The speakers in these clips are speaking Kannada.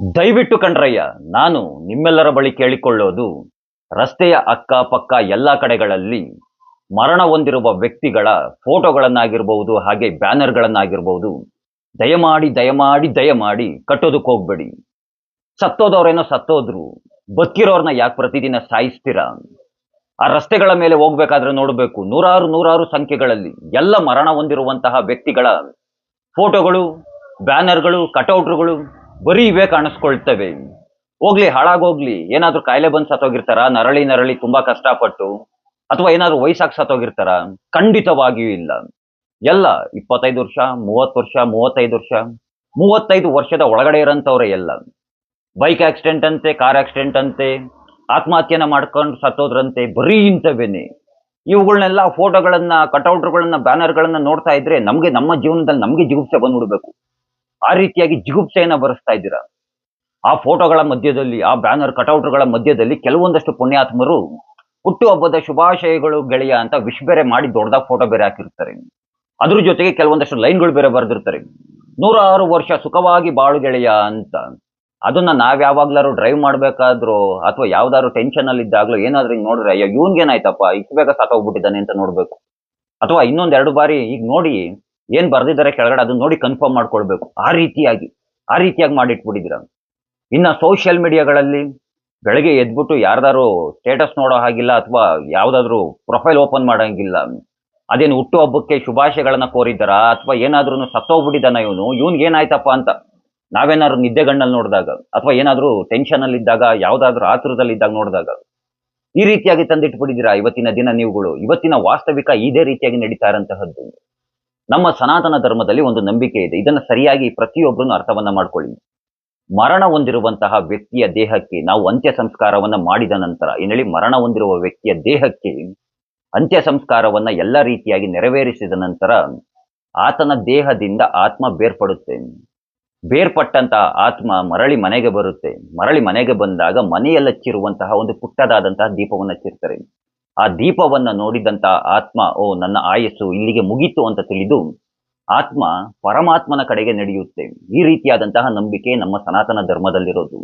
ದಯವಿಟ್ಟು ಕಣ್ರಯ್ಯ ನಾನು ನಿಮ್ಮೆಲ್ಲರ ಬಳಿ ಕೇಳಿಕೊಳ್ಳೋದು ರಸ್ತೆಯ ಅಕ್ಕಪಕ್ಕ ಎಲ್ಲ ಕಡೆಗಳಲ್ಲಿ ಮರಣ ಹೊಂದಿರುವ ವ್ಯಕ್ತಿಗಳ ಫೋಟೋಗಳನ್ನಾಗಿರ್ಬಹುದು ಹಾಗೆ ಬ್ಯಾನರ್ಗಳನ್ನಾಗಿರ್ಬಹುದು. ದಯಮಾಡಿ ದಯಮಾಡಿ ದಯಮಾಡಿ ಕಟ್ಟೋದಕ್ಕೆ ಹೋಗ್ಬೇಡಿ. ಸತ್ತೋದವ್ರೇನೋ ಸತ್ತೋದ್ರು, ಬದುಕಿರೋರ್ನ ಯಾಕೆ ಪ್ರತಿದಿನ ಸಾಯಿಸ್ತೀರಾ? ಆ ರಸ್ತೆಗಳ ಮೇಲೆ ಹೋಗ್ಬೇಕಾದ್ರೆ ನೋಡಬೇಕು, ನೂರಾರು ನೂರಾರು ಸಂಖ್ಯೆಗಳಲ್ಲಿ ಎಲ್ಲ ಮರಣ ಹೊಂದಿರುವಂತಹ ವ್ಯಕ್ತಿಗಳ ಫೋಟೋಗಳು, ಬ್ಯಾನರ್ಗಳು, ಕಟೌಟ್ರುಗಳು ಬರೀ ಇವೇ ಕಾಣಿಸ್ಕೊಳ್ತವೆ. ಹೋಗ್ಲಿ, ಹಾಳಾಗೋಗ್ಲಿ. ಏನಾದ್ರೂ ಕಾಯಿಲೆ ಬಂದ್ ಸತ್ತೋಗಿರ್ತಾರ? ನರಳಿ ನರಳಿ ತುಂಬಾ ಕಷ್ಟಪಟ್ಟು ಅಥವಾ ಏನಾದ್ರೂ ವಯಸ್ಸಾಗಿ ಸತ್ತೋಗಿರ್ತಾರ? ಖಂಡಿತವಾಗಿಯೂ ಇಲ್ಲ. ಎಲ್ಲ, ಇಪ್ಪತ್ತೈದು ವರ್ಷ, ಮೂವತ್ತು ವರ್ಷ, ಮೂವತ್ತೈದು ವರ್ಷ, ಮೂವತ್ತೈದು ವರ್ಷದ ಒಳಗಡೆ ಇರೋಂಥವ್ರೆ ಎಲ್ಲ. ಬೈಕ್ ಆಕ್ಸಿಡೆಂಟ್ ಅಂತೆ, ಕಾರ್ ಆಕ್ಸಿಡೆಂಟ್ ಅಂತೆ, ಆತ್ಮಹತ್ಯೆನ ಮಾಡ್ಕೊಂಡು ಸತ್ತೋದ್ರಂತೆ, ಬರೀ ಇಂಥವೇನೆ. ಇವುಗಳನ್ನೆಲ್ಲ ಫೋಟೋಗಳನ್ನ ಕಟೌಟ್ಗಳನ್ನ ಬ್ಯಾನರ್ಗಳನ್ನ ನೋಡ್ತಾ ಇದ್ರೆ ನಮ್ಗೆ ನಮ್ಮ ಜೀವನದಲ್ಲಿ ನಮ್ಗೆ ಜಿಗುಪ್ಸೆ ಬಂದ್ಬಿಡ್ಬೇಕು. ಆ ರೀತಿಯಾಗಿ ಜಿಗುಪ್ಸೆಯನ್ನ ಬರೆಸ್ತಾ ಇದ್ದೀರಾ? ಆ ಫೋಟೋಗಳ ಮಧ್ಯದಲ್ಲಿ, ಆ ಬ್ಯಾನರ್ ಕಟೌಟ್ಗಳ ಮಧ್ಯದಲ್ಲಿ ಕೆಲವೊಂದಷ್ಟು ಪುಣ್ಯಾತ್ಮರು ಹುಟ್ಟುಹಬ್ಬದ ಶುಭಾಶಯಗಳು ಗೆಳೆಯ ಅಂತ ವಿಶ್ ಬೇರೆ ಮಾಡಿ ದೊಡ್ಡದಾಗ ಫೋಟೋ ಬೇರೆ ಹಾಕಿರ್ತಾರೆ. ಅದ್ರ ಜೊತೆಗೆ ಕೆಲವೊಂದಷ್ಟು ಲೈನ್ಗಳು ಬೇರೆ ಬರೆದಿರ್ತಾರೆ. ನೂರಾರು ವರ್ಷ ಸುಖವಾಗಿ ಬಾಳು ಗೆಳೆಯ ಅಂತ. ಅದನ್ನ ನಾವ್ ಯಾವಾಗ್ಲಾರು ಡ್ರೈವ್ ಮಾಡ್ಬೇಕಾದ್ರು ಅಥವಾ ಯಾವ್ದಾದ್ರು ಟೆನ್ಷನ್ ಅಲ್ಲಿ ಇದ್ದಾಗ್ಲೂ ಏನಾದ್ರೂ ನೋಡ್ರೆ ಅಯ್ಯೋ, ಇವ್ನ್ಗೇನಾಯ್ತಪ್ಪ? ಇಷ್ಟು ಬೇಗ ಸಾಕೋಗ್ಬಿಟ್ಟಿದ್ದಾನೆ ಅಂತ ನೋಡ್ಬೇಕು. ಅಥವಾ ಇನ್ನೊಂದ್ ಎರಡು ಬಾರಿ ಈಗ ನೋಡಿ ಏನ್ ಬರ್ದಿದ್ದಾರೆ ಕೆಳಗಡೆ ಅದನ್ನ ನೋಡಿ ಕನ್ಫರ್ಮ್ ಮಾಡ್ಕೊಳ್ಬೇಕು. ಆ ರೀತಿಯಾಗಿ ಆ ರೀತಿಯಾಗಿ ಮಾಡಿಟ್ಬಿಟ್ಟಿದ್ದೀರ. ಇನ್ನ ಸೋಷಿಯಲ್ ಮೀಡಿಯಾಗಳಲ್ಲಿ ಬೆಳಗ್ಗೆ ಎದ್ಬಿಟ್ಟು ಯಾರ್ದಾರು ಸ್ಟೇಟಸ್ ನೋಡೋ ಹಾಗಿಲ್ಲ ಅಥವಾ ಯಾವ್ದಾದ್ರು ಪ್ರೊಫೈಲ್ ಓಪನ್ ಮಾಡಂಗಿಲ್ಲ. ಅದೇನು ಹುಟ್ಟು ಹಬ್ಬಕ್ಕೆ ಶುಭಾಶಯಗಳನ್ನ ಕೋರಿದ್ದಾರ ಅಥವಾ ಏನಾದ್ರೂ ಸತ್ತೋಗ್ಬಿಟ್ಟಿದ್ದಾನ ಇವನು? ಇವನ್ಗೆ ಏನಾಯ್ತಪ್ಪ ಅಂತ ನಾವೇನಾದ್ರು ನಿದ್ದೆಗಣ್ಣಲ್ಲಿ ನೋಡಿದಾಗ ಅಥವಾ ಏನಾದ್ರೂ ಟೆನ್ಷನ್ ಅಲ್ಲಿ ಇದ್ದಾಗ, ಯಾವ್ದಾದ್ರು ಆತುರದಲ್ಲಿ ಇದ್ದಾಗ ನೋಡಿದಾಗ ಈ ರೀತಿಯಾಗಿ ತಂದಿಟ್ಬಿಟ್ಟಿದ್ದೀರಾ ಇವತ್ತಿನ ದಿನ ನೀವುಗಳು? ಇವತ್ತಿನ ವಾಸ್ತವಿಕ ಇದೇ ರೀತಿಯಾಗಿ ನಡೀತಾ ಇರೋಂತಹದ್ದು. ನಮ್ಮ ಸನಾತನ ಧರ್ಮದಲ್ಲಿ ಒಂದು ನಂಬಿಕೆ ಇದೆ. ಇದನ್ನು ಸರಿಯಾಗಿ ಪ್ರತಿಯೊಬ್ಬರನ್ನು ಅರ್ಥವನ್ನ ಮಾಡ್ಕೊಳ್ಳಿ. ಮರಣ ಹೊಂದಿರುವಂತಹ ವ್ಯಕ್ತಿಯ ದೇಹಕ್ಕೆ ನಾವು ಅಂತ್ಯ ಸಂಸ್ಕಾರವನ್ನ ಮಾಡಿದ ನಂತರ, ಏನ್ ಹೇಳಿ, ಮರಣ ಹೊಂದಿರುವ ವ್ಯಕ್ತಿಯ ದೇಹಕ್ಕೆ ಅಂತ್ಯ ಸಂಸ್ಕಾರವನ್ನ ಎಲ್ಲ ರೀತಿಯಾಗಿ ನೆರವೇರಿಸಿದ ನಂತರ ಆತನ ದೇಹದಿಂದ ಆತ್ಮ ಬೇರ್ಪಡುತ್ತೆ. ಬೇರ್ಪಟ್ಟಂತಹ ಆತ್ಮ ಮರಳಿ ಮನೆಗೆ ಬರುತ್ತೆ. ಮರಳಿ ಮನೆಗೆ ಬಂದಾಗ ಮನೆಯಲ್ಲಚ್ಚಿರುವಂತಹ ಒಂದು ಪುಟ್ಟದಾದಂತಹ ದೀಪವನ್ನು ಹಚ್ಚಿರ್ತಾರೆ ಆ ದೀಪವನ್ನ ನೋಡಿದಂತ ಆತ್ಮ, ಓ ನನ್ನ ಆಯಸ್ಸು ಇಲ್ಲಿಗೆ ಮುಗೀತು ಅಂತ ತಿಳಿದು ಆತ್ಮ ಪರಮಾತ್ಮನ ಕಡೆಗೆ ನಡೆಯುತ್ತೆ. ಈ ರೀತಿಯಾದಂತಹ ನಂಬಿಕೆ ನಮ್ಮ ಸನಾತನ ಧರ್ಮದಲ್ಲಿರೋದು.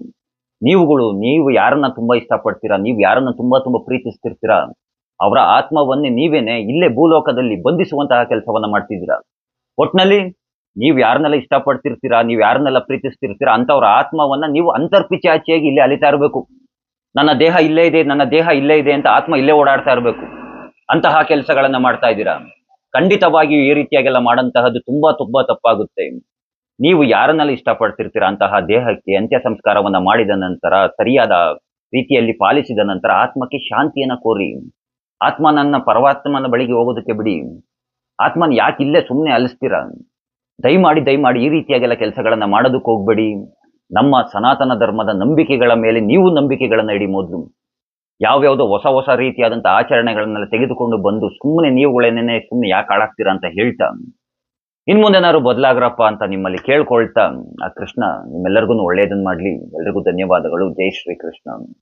ನೀವುಗಳು, ನೀವು ಯಾರನ್ನ ತುಂಬಾ ಇಷ್ಟಪಡ್ತೀರಾ, ನೀವು ಯಾರನ್ನ ತುಂಬಾ ತುಂಬಾ ಪ್ರೀತಿಸ್ತಿರ್ತೀರಾ, ಅವರ ಆತ್ಮವನ್ನೇ ನೀವೇನೆ ಇಲ್ಲೇ ಭೂಲೋಕದಲ್ಲಿ ಬಂಧಿಸುವಂತಹ ಕೆಲಸವನ್ನ ಮಾಡ್ತಿದ್ದೀರಾ? ಒಟ್ನಲ್ಲಿ ನೀವು ಯಾರನ್ನೆಲ್ಲ ಇಷ್ಟಪಡ್ತಿರ್ತೀರಾ, ನೀವು ಯಾರನ್ನೆಲ್ಲ ಪ್ರೀತಿಸ್ತಿರ್ತೀರಾ ಅಂತವ್ರ ಆತ್ಮವನ್ನ ನೀವು ಅಂತರ್ಪಿಚಾಚಿಯಾಗಿ ಇಲ್ಲಿ ಅಲಿತಾ ಇರಬೇಕು ನನ್ನ ದೇಹ ಇಲ್ಲೇ ಇದೆ, ನನ್ನ ದೇಹ ಇಲ್ಲೇ ಇದೆ ಅಂತ ಆತ್ಮ ಇಲ್ಲೇ ಓಡಾಡ್ತಾ ಇರಬೇಕು. ಅಂತಹ ಕೆಲಸಗಳನ್ನ ಮಾಡ್ತಾ ಇದ್ದೀರಾ? ಖಂಡಿತವಾಗಿಯೂ ಈ ರೀತಿಯಾಗೆಲ್ಲ ಮಾಡಂತಹದ್ದು ತುಂಬಾ ತುಂಬಾ ತಪ್ಪಾಗುತ್ತೆ. ನೀವು ಯಾರನ್ನೆಲ್ಲ ಇಷ್ಟಪಡ್ತಿರ್ತೀರಾ ಅಂತಹ ದೇಹಕ್ಕೆ ಅಂತ್ಯ ಸಂಸ್ಕಾರವನ್ನ ಮಾಡಿದ ನಂತರ, ಸರಿಯಾದ ರೀತಿಯಲ್ಲಿ ಪಾಲಿಸಿದ ನಂತರ ಆತ್ಮಕ್ಕೆ ಶಾಂತಿಯನ್ನ ಕೋರಿ. ಆತ್ಮ ನನ್ನ ಪರವಾತ್ಮನ ಬಳಿಗೆ ಹೋಗೋದಕ್ಕೆ ಬಿಡಿ. ಆತ್ಮನ್ ಯಾಕೆ ಇಲ್ಲೇ ಸುಮ್ಮನೆ ಅಲಿಸ್ತೀರಾ? ದಯಮಾಡಿ ದಯಮಾಡಿ ಈ ರೀತಿಯಾಗೆಲ್ಲ ಕೆಲಸಗಳನ್ನ ಮಾಡೋದಕ್ಕೆ ಹೋಗ್ಬೇಡಿ. ನಮ್ಮ ಸನಾತನ ಧರ್ಮದ ನಂಬಿಕೆಗಳ ಮೇಲೆ ನೀವು ನಂಬಿಕೆಗಳನ್ನು ಇಡಿ ಮೊದಲು. ಯಾವ್ಯಾವುದೋ ಹೊಸ ಹೊಸ ರೀತಿಯಾದಂಥ ಆಚರಣೆಗಳನ್ನೆಲ್ಲ ತೆಗೆದುಕೊಂಡು ಬಂದು ಸುಮ್ಮನೆ ನೀವುಗಳೇನೇ ಸುಮ್ಮನೆ ಯಾಕೆ ಹಾಳಾಗ್ತೀರಾ ಅಂತ ಹೇಳ್ತಾ. ಇನ್ ಮುಂದೇನಾದ್ರು ಬದಲಾಗ್ರಪ್ಪ ಅಂತ ನಿಮ್ಮಲ್ಲಿ ಕೇಳ್ಕೊಳ್ತಾ. ಆ ಕೃಷ್ಣ, ನಿಮ್ಮೆಲ್ಲರಿಗೂ ಒಳ್ಳೆಯದನ್ನು ಮಾಡ್ಲಿ. ಎಲ್ರಿಗೂ ಧನ್ಯವಾದಗಳು. ಜೈ ಶ್ರೀ ಕೃಷ್ಣ